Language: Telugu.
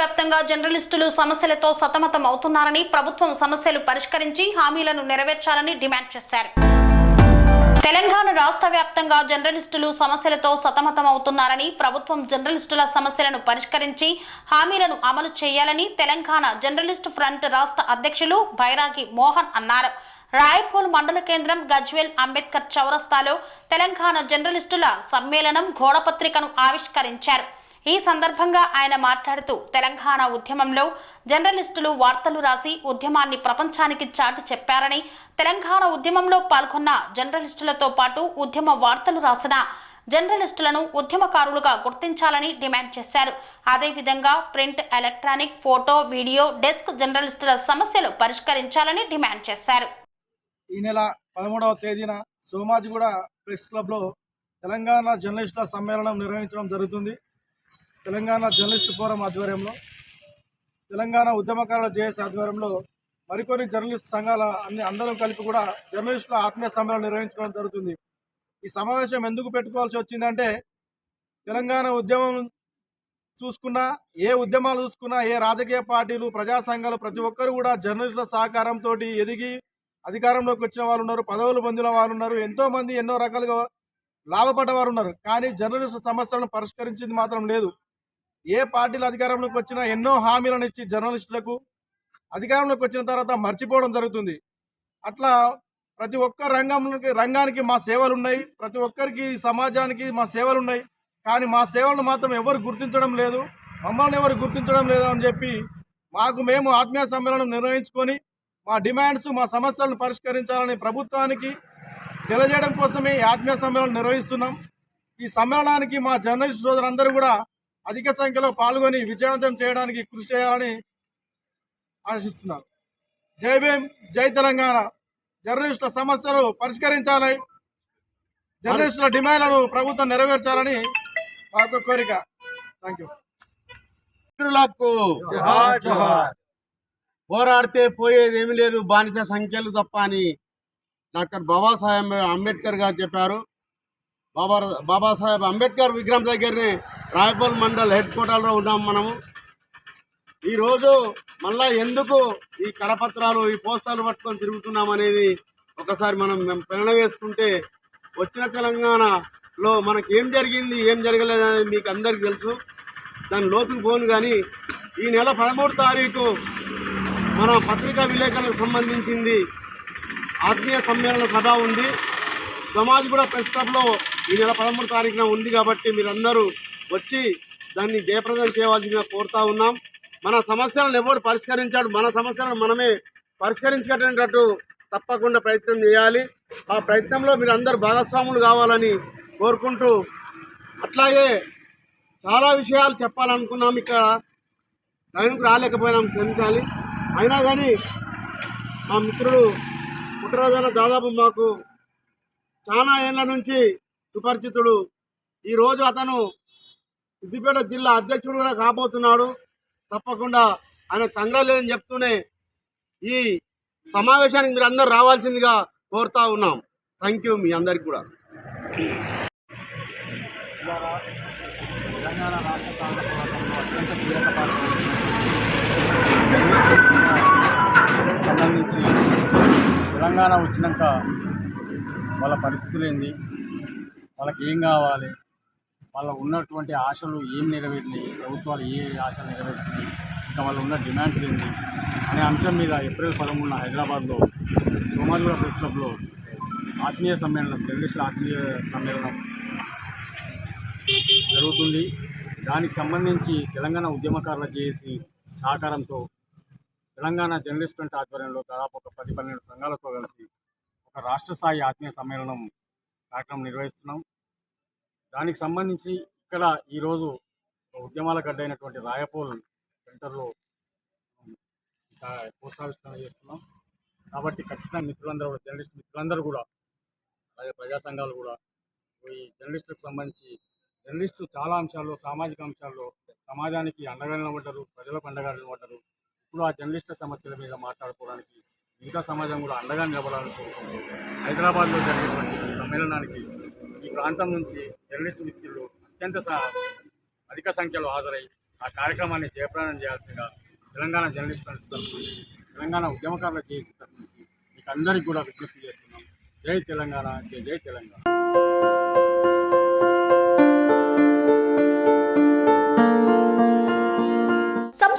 వ్యాప్తంగా జర్నలిస్టులు సమస్యలతో సతమతం అవుతున్నారని ప్రభుత్వం సమస్యలు పరిష్కరించి హామీలను నెరవేర్చాలని డిమాండ్ చేశారు. తెలంగాణ రాష్ట్ర వ్యాప్తంగా జర్నలిస్టులు సమస్యలతో సతమతం అవుతున్నారని ప్రభుత్వం జర్నలిస్టుల సమస్యలను పరిష్కరించి హామీలను అమలు చేయాలని తెలంగాణ జర్నలిస్ట్ ఫ్రంట్ రాష్ట్ర అధ్యక్షులు బైరాగి మోహన్ అన్నారు. రాయపూల్ మండల కేంద్రం గజ్వేల్ అంబేద్కర్ చౌరస్తాలో తెలంగాణ జర్నలిస్టుల సమ్మేళనం ఘోడపత్రికను ఆవిష్కరించారు. ఈ సందర్భంగా ఆయన మాట్లాడుతూ తెలంగాణ ఉద్యమంలో జర్నలిస్టులు వార్తలు రాసి ఉద్యమాన్ని ప్రపంచానికి చాటి చెప్పారని తెలంగాణ ఉద్యమంలో పాల్గొన్న జర్నలిస్టులతో పాటు ఉద్యమ వార్తలు రాసిన జర్నలిస్టులను ఉద్యమకారులుగా గుర్తించాలని డిమాండ్ చేశారు. అదేవిధంగా print electronic photo video desk జర్నలిస్టుల సమస్యలు పరిష్కరించాలని డిమాండ్ చేశారు. ఈ నెల పదమూడవ తేదీన సోమాజిగూడ ప్రెస్ క్లబ్లో తెలంగాణ జర్నలిస్టుల సమ్మేళనం నిర్వహించడం జరుగుతుంది. తెలంగాణ జర్నలిస్ట్ ఫోరం ఆధ్వర్యంలో తెలంగాణ ఉద్యమకారుల జేఎస్ ఆధ్వర్యంలో మరికొన్ని జర్నలిస్ట్ సంఘాల అన్ని అందరం కలిపి కూడా జర్నలిస్టుల ఆత్మీయ సమ్మేళనం నిర్వహించుకోవడం జరుగుతుంది. ఈ సమావేశం ఎందుకు పెట్టుకోవాల్సి వచ్చిందంటే తెలంగాణ ఉద్యమం చూసుకున్నా ఏ ఉద్యమాలు చూసుకున్నా ఏ రాజకీయ పార్టీలు ప్రజా సంఘాలు ప్రతి ఒక్కరు కూడా జర్నలిస్టుల సహకారంతో ఎదిగి అధికారంలోకి వచ్చిన వాళ్ళు ఉన్నారు పదవులు పొందిన వారు ఉన్నారు ఎంతోమంది ఎన్నో రకాలుగా లాభపడ్డవారు ఉన్నారు. కానీ జర్నలిస్టు సమస్యలను పరిష్కరించింది మాత్రం లేదు. ఏ పార్టీలు అధికారంలోకి వచ్చినా ఎన్నో హామీలను ఇచ్చి జర్నలిస్టులకు అధికారంలోకి వచ్చిన తర్వాత మర్చిపోవడం జరుగుతుంది. అట్లా ప్రతి ఒక్క రంగంలోకి రంగానికి మా సేవలు ఉన్నాయి ప్రతి ఒక్కరికి సమాజానికి మా సేవలు ఉన్నాయి కానీ మా సేవలను మాత్రం ఎవరు గుర్తించడం లేదు. మమ్మల్ని ఎవరు గుర్తించడం లేదు అని చెప్పి మాకు మేము ఆత్మీయ సమ్మేళనం నిర్వహించుకొని మా డిమాండ్స్ మా సమస్యలను పరిష్కరించాలని ప్రభుత్వానికి తెలియజేయడం కోసమే ఆత్మీయ సమ్మేళనం నిర్వహిస్తున్నాం. ఈ సమ్మేళనానికి మా జర్నలిస్ట్ సోదరులందరూ కూడా అధిక సంఖ్యలో పాల్గొని విజయవంతం చేయడానికి కృషి చేయాలని ఆశిస్తున్నాను. జై భీమ్ జై తెలంగాణ. జర్నలిస్టుల సమస్యలు పరిష్కరించాలి. జర్నలిస్టుల డిమాండ్లను ప్రభుత్వం నెరవేర్చాలని మా యొక్క కోరిక. థ్యాంక్ యూ పోరాడితే పోయేది ఏమీ లేదు బానిస సంఖ్యలు తప్ప అని డాక్టర్ బాబాసాహెబ్ అంబేద్కర్ గారు చెప్పారు. బాబా బాబాసాహెబ్ అంబేద్కర్ విగ్రహం దగ్గరనే రాయపల్ మండల్ హెడ్ క్వార్టర్లో ఉన్నాం మనము. ఈరోజు మళ్ళా ఎందుకు ఈ కరపత్రాలు ఈ పోస్టర్లు పట్టుకొని తిరుగుతున్నాం అనేది ఒకసారి మనం మేము ప్రేరణ వేసుకుంటే వచ్చిన తెలంగాణలో మనకి ఏం జరిగింది ఏం జరగలేదు అనేది మీకు అందరికీ తెలుసు. దాని లోతుకు పోను కానీ ఈ నెల పదమూడు తారీఖు మన పత్రికా విలేకరులకు సంబంధించింది ఆత్మీయ సమ్మేళన సభ ఉంది. సమాజ్ కూడా ప్రెస్ క్లబ్లో ఈ నెల పదమూడు తారీఖున ఉంది కాబట్టి మీరందరూ వచ్చి దాన్ని జయప్రదం చేయవలసిందిగా కోరుతా ఉన్నాం. మన సమస్యలను ఎవరు పరిష్కరించాడు మన సమస్యలను మనమే పరిష్కరించుకునేటట్టు తప్పకుండా ప్రయత్నం చేయాలి. ఆ ప్రయత్నంలో మీరు అందరు భాగస్వాములు కావాలని కోరుకుంటూ అట్లాగే చాలా విషయాలు చెప్పాలనుకున్నాం ఇక్కడ టైంకి రాలేకపోయినాం క్షమించాలి. అయినా కానీ మా మిత్రుడు పుట్టరాజన దాదాపు మాకు చాలా ఏళ్ళ నుంచి సుపరిచితుడు. ఈరోజు అతను సిద్దిపేట జిల్లా అధ్యక్షుడు కూడా కాబోతున్నాడు. తప్పకుండా ఆయన కంగలేదని చెప్తూనే ఈ సమావేశానికి మీరు అందరు రావాల్సిందిగా కోరుతా ఉన్నాం. థ్యాంక్ యూ మీ అందరికి కూడా. తెలంగాణ రాష్ట్ర సాధన అత్యంత కీలక పాత్ర సంబంధించి తెలంగాణ వచ్చినాక వాళ్ళ పరిస్థితులు ఏంది? వాళ్ళకి ఏం కావాలి? వాళ్ళ ఉన్నటువంటి ఆశలు ఏం నెరవేరినాయి? ప్రభుత్వాలు ఏ ఆశలు నెరవేర్చినాయి? ఇంకా వాళ్ళు ఉన్న డిమాండ్స్ ఏంటి? అనే అంశం మీద ఏప్రిల్ పదమూడున హైదరాబాద్లో సోమాజిగూడ ప్రెస్ క్లబ్లో ఆత్మీయ సమ్మేళనం జర్నలిస్టుల ఆత్మీయ సమ్మేళనం జరుగుతుంది. దానికి సంబంధించి తెలంగాణ ఉద్యమకారుల చేసి సహకారంతో తెలంగాణ జర్నలిస్ట్ ఫ్రంట్ ఆధ్వర్యంలో దాదాపు ఒక పది పన్నెండు సంఘాలతో కలిసి ఒక రాష్ట్ర స్థాయి ఆత్మీయ సమ్మేళనం కార్యక్రమం నిర్వహిస్తున్నాం. దానికి సంబంధించి ఇక్కడ ఈరోజు ఉద్యమాల గడ్డ అయినటువంటి రాయపోల్ సెంటర్లో ఇంకా పోస్ట్ ఆవిష్కరణ చేస్తున్నాం. కాబట్టి ఖచ్చితంగా మిత్రులందరూ కూడా జర్నలిస్ట్ మిత్రులందరూ కూడా అలాగే ప్రజా సంఘాలు కూడా ఈ జర్నలిస్టులకు సంబంధించి జర్నలిస్టు చాలా అంశాల్లో సామాజిక అంశాల్లో సమాజానికి అండగా నిలబడ్డారు ప్రజలకు అండగా నిలబడ్డారు. ఇప్పుడు ఆ జర్నలిస్టుల సమస్యల మీద మాట్లాడుకోవడానికి మిగతా సమాజం కూడా అండగా నిలబడాలని కోరుకుంటున్నాం హైదరాబాద్లో జరిగినటువంటి సమ్మేళనానికి ఈ ప్రాంతం నుంచి జర్నలిస్టు మిత్రులు అత్యంత అధిక సంఖ్యలో హాజరై ఆ కార్యక్రమాన్ని జయప్రదం చేయాల్సిందిగా తెలంగాణ జర్నలిస్ట్ తరఫు నుంచి తెలంగాణ ఉద్యమకారుల చేసిన తరఫు నుంచి మీకు అందరికీ కూడా విజ్ఞప్తి చేస్తున్నాం. జై తెలంగాణ జై తెలంగాణ.